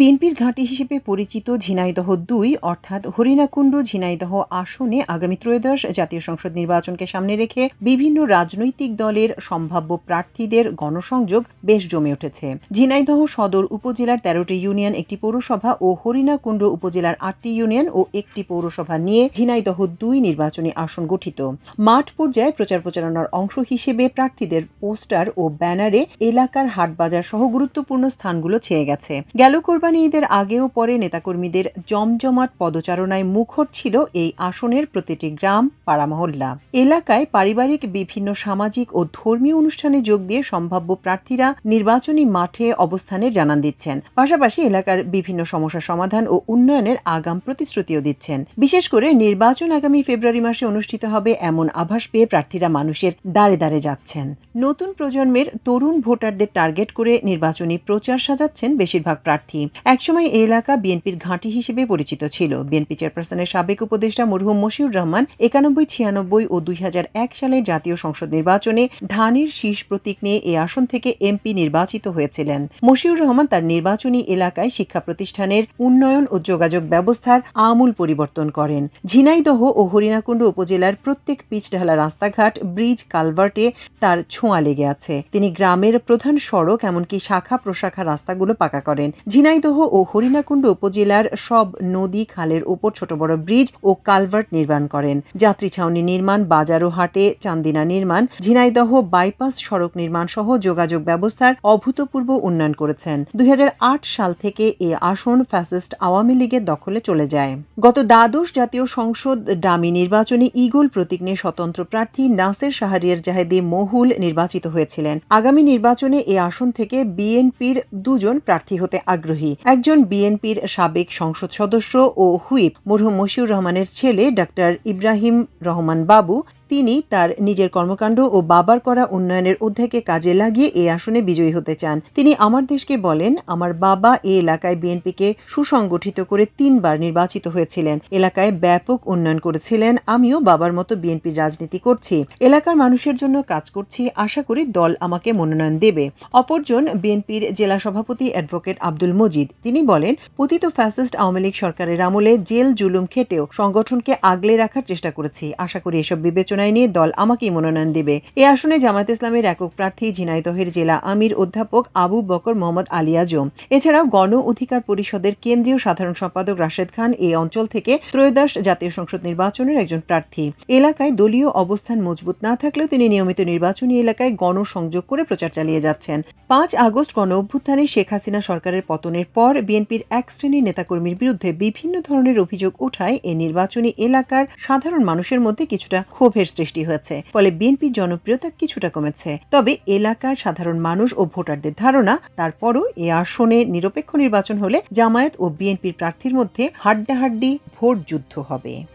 বিএনপির ঘাঁটি হিসেবে পরিচিত ঝিনাইদহ দুই, অর্থাৎ হরিণাকুণ্ড ঝিনাইদহ আসনে আগামী ত্রয়োদশ জাতীয় সংসদ নির্বাচনকে সামনে রেখে বিভিন্ন রাজনৈতিক দলের সম্ভাব্য প্রার্থীদের গণসংযোগ বেশ জমে উঠেছে। ঝিনাইদহ সদর উপজেলার তেরোটি ইউনিয়ন, একটি পৌরসভা ও হরিণাকুণ্ড উপজেলার আটটি ইউনিয়ন ও একটি পৌরসভা নিয়ে ঝিনাইদহ দুই নির্বাচনী আসন গঠিত। মাঠ পর্যায়ে প্রচার প্রচারণার অংশ হিসেবে প্রার্থীদের পোস্টার ও ব্যানারে এলাকার হাটবাজার সহ গুরুত্বপূর্ণ স্থানগুলো ছেয়ে গেছে। গেল কোরবানি ঈদের আগেও পরে নেতাকর্মীদের জমজমাট পদচারণায় মুখর ছিল এই আসনের প্রতিটি গ্রাম পাড়ামহল্লা এলাকায় পারিবারিক বিভিন্ন সামাজিক ও ধর্মীয় অনুষ্ঠানে যোগ দিয়ে সম্ভাব্য প্রার্থীরা নির্বাচনী মাঠে অবস্থানের জানান দিচ্ছেন। পাশাপাশি এলাকার বিভিন্ন সমস্যা সমাধান ও উন্নয়নের আগাম প্রতিশ্রুতিও দিচ্ছেন। বিশেষ করে নির্বাচন আগামী ফেব্রুয়ারি মাসে অনুষ্ঠিত হবে এমন আভাস পেয়ে প্রার্থীরা মানুষের দাঁড়ে দাঁড়ে যাচ্ছেন। নতুন প্রজন্মের তরুণ ভোটারদের টার্গেট করে নির্বাচনী প্রচার সাজাচ্ছেন বেশিরভাগ প্রার্থী। একসময় এই এলাকা বিএনপির ঘাঁটি হিসেবে পরিচিত ছিল। বিএনপি চেয়ারপারসনের সাবেক উপদেষ্টা মরহুম মশিউর রহমান একানব্বই, ছিয়ানব্বই ও দুই সালের জাতীয় সংসদ নির্বাচনে ধানের শীষ প্রতীক নিয়ে এ আসন থেকে এমপি নির্বাচিত হয়েছিলেন। মশিউর রহমান তার নির্বাচনী এলাকায় শিক্ষা প্রতিষ্ঠানের উন্নয়ন ও যোগাযোগ ব্যবস্থার আমূল পরিবর্তন করেন। ঝিনাইদহ ও হরিণাকুণ্ড উপজেলার প্রত্যেক পিচঢালা রাস্তাঘাট, ব্রিজ, কালভার্টে তার ছোঁয়া লেগে আছে। তিনি গ্রামের প্রধান সড়ক, এমনকি শাখা প্রশাখা রাস্তাগুলো পাকা করেন। ঝিনাইদহ ও হরিণাকুণ্ড উপজেলার সব নদী খালের উপর ছোট বড় ব্রিজ ও কালভার্ট নির্মাণ করেন। যাত্রী ছাউনি নির্মাণ, বাজার হাটে চান্দিনা নির্মাণ, ঝিনাইদহ বাইপাস সড়ক নির্মাণ সহ যোগাযোগ ব্যবস্থার অভূতপূর্ব উন্নয়ন করেছেন। দুই হাজার আট সাল থেকে এ আসন ফ্যাসিস্ট আওয়ামী লীগের দখলে চলে যায়। গত দ্বাদশ জাতীয় সংসদ ডামি নির্বাচনে ইগল প্রতীক নিয়ে স্বতন্ত্র প্রার্থী নাসের শাহরিয়ার জাহেদি মহুল নির্বাচিত হয়েছিলেন। আগামী নির্বাচনে এ আসন থেকে বিএনপির দুজন প্রার্থী হতে আগ্রহী। একজন বিএনপির সাবেক সংসদ সদস্য ও হুইপ মরহুম মশিউর রহমানের ছেলে ডাক্তার ইব্রাহিম রহমান বাবু তিনি তার নিজের কর্মকাণ্ড ও বাবার করা উন্নয়নের অধ্যায়কে কাজে লাগিয়ে এই আসনে বিজয়ী হতে চান। তিনি আমার দেশকে বলেন, আমার বাবা এ এলাকায় বিএনপিকে সুসংগঠিত করে তিনবার নির্বাচিত হয়েছিলেন। এলাকায় ব্যাপক উন্নয়ন করেছিলেন। আমিও বাবার মতো বিএনপির রাজনীতি করছি। এলাকার মানুষের জন্য কাজ করছি। আশা করি দল আমাকে মনোনয়ন দেবে। অপরজন বিএনপির জেলা সভাপতি অ্যাডভোকেট আব্দুল মজিদ। তিনি বলেন, পতিত ফ্যাসিস্ট আওয়ামী লীগ সরকারের আমলে জেল জুলুম খেটেও সংগঠনকে আগলে রাখার চেষ্টা করেছি। আশা করি এসব বিবেচনায় নিয়ে দল আমাকেই মনোনয়ন দেবে। এ আসনে জামায়াত ইসলামের একক প্রার্থী ঝিনাইদহের জেলা আমির অধ্যাপক আবু বকর মোহাম্মদ আলী আজম। এছাড়াও গণ অধিকার পরিষদের কেন্দ্রীয় সাধারণ সম্পাদক রাশেদ খান এই অঞ্চল থেকে ত্রয়োদশ জাতীয় সংসদ নির্বাচনের একজন প্রার্থী। এলাকায় দলীয় অবস্থান মজবুত না থাকলেও তিনি নিয়মিত নির্বাচনী এলাকায় গণসংযোগ করে প্রচার চালিয়ে যাচ্ছেন। পাঁচ আগস্ট গণ অভ্যুত্থানে শেখ হাসিনা সরকারের পতনের পর বিএনপির এক শ্রেণির নেতাকর্মীর বিরুদ্ধে বিভিন্ন ধরনের অভিযোগ ওঠায় এ নির্বাচনী এলাকার সাধারণ মানুষের মধ্যে কিছুটা ক্ষোভের সৃষ্টি হয়েছে, ফলে বিএনপির জনপ্রিয়তা কিছুটা কমেছে। তবে এলাকার সাধারণ মানুষ ও ভোটারদের ধারণা, তারপরও এ আসনে নিরপেক্ষ নির্বাচন হলে জামায়াত ও বিএনপির প্রার্থীর মধ্যে হাড্ডাহাড্ডি, ভোট যুদ্ধ হবে।